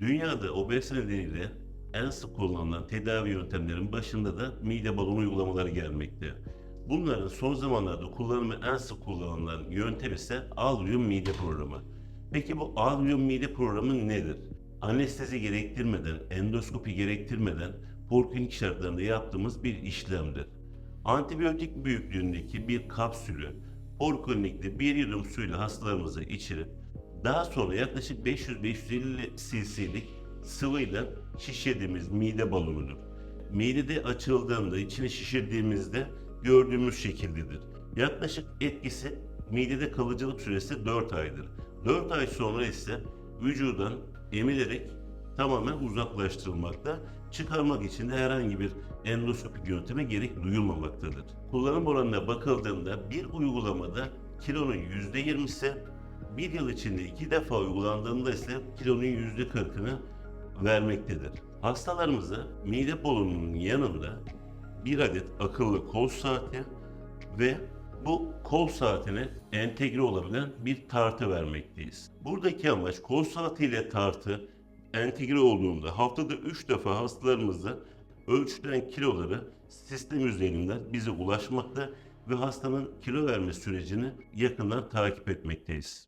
Dünyada obezite nedeniyle en sık kullanılan tedavi yöntemlerin başında da mide balonu uygulamaları gelmekte. Bunların son zamanlarda kullanımı en sık kullanılan yöntem ise Alvium mide programı. Peki bu Alvium mide programı nedir? Anestezi gerektirmeden, endoskopi gerektirmeden porklinik şartlarında yaptığımız bir işlemdir. Antibiyotik büyüklüğündeki bir kapsülü porklinikte bir yudum suyla hastalarımıza içirip daha sonra yaklaşık 500-550 cc'lik sıvıyla şişirdiğimiz mide balonudur. Midede açıldığında, içini şişirdiğimizde gördüğümüz şekildedir. Yaklaşık etkisi midede kalıcılık süresi 4 aydır. 4 ay sonra ise vücudan emilerek tamamen uzaklaştırılmakta. Çıkarmak için de herhangi bir endoskopik yönteme gerek duyulmamaktadır. Kullanım oranına bakıldığında bir uygulamada kilonun %20'si bir yıl içinde iki defa uygulandığında ise kilonun yüzde kırkını vermektedir. Hastalarımıza mide balonunun yanında bir adet akıllı kol saati ve bu kol saatine entegre olabilen bir tartı vermekteyiz. Buradaki amaç kol saatiyle tartı entegre olduğunda haftada 3 defa hastalarımıza ölçülen kiloları sistem üzerinden bize ulaşmakta ve hastanın kilo verme sürecini yakından takip etmekteyiz.